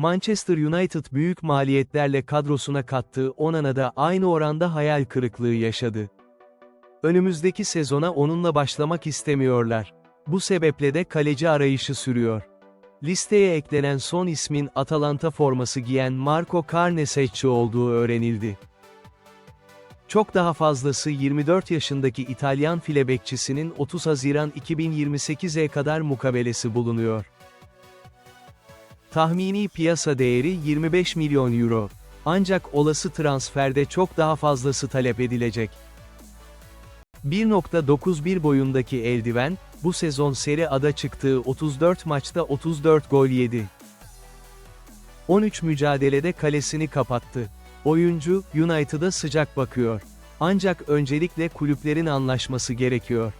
Manchester United büyük maliyetlerle kadrosuna kattığı Onana da aynı oranda hayal kırıklığı yaşadı. Önümüzdeki sezona onunla başlamak istemiyorlar. Bu sebeple de kaleci arayışı sürüyor. Listeye eklenen son ismin Atalanta forması giyen Marco Carnesecchi olduğu öğrenildi. Çok daha fazlası 24 yaşındaki İtalyan file bekçisinin 30 Haziran 2028'e kadar mukabelesi bulunuyor. Tahmini piyasa değeri 25 milyon euro. Ancak olası transferde çok daha fazlası talep edilecek. 1.91 boyundaki eldiven, bu sezon Serie A'da çıktığı 34 maçta 34 gol yedi. 13 mücadelede kalesini kapattı. Oyuncu, United'a sıcak bakıyor. Ancak öncelikle kulüplerin anlaşması gerekiyor.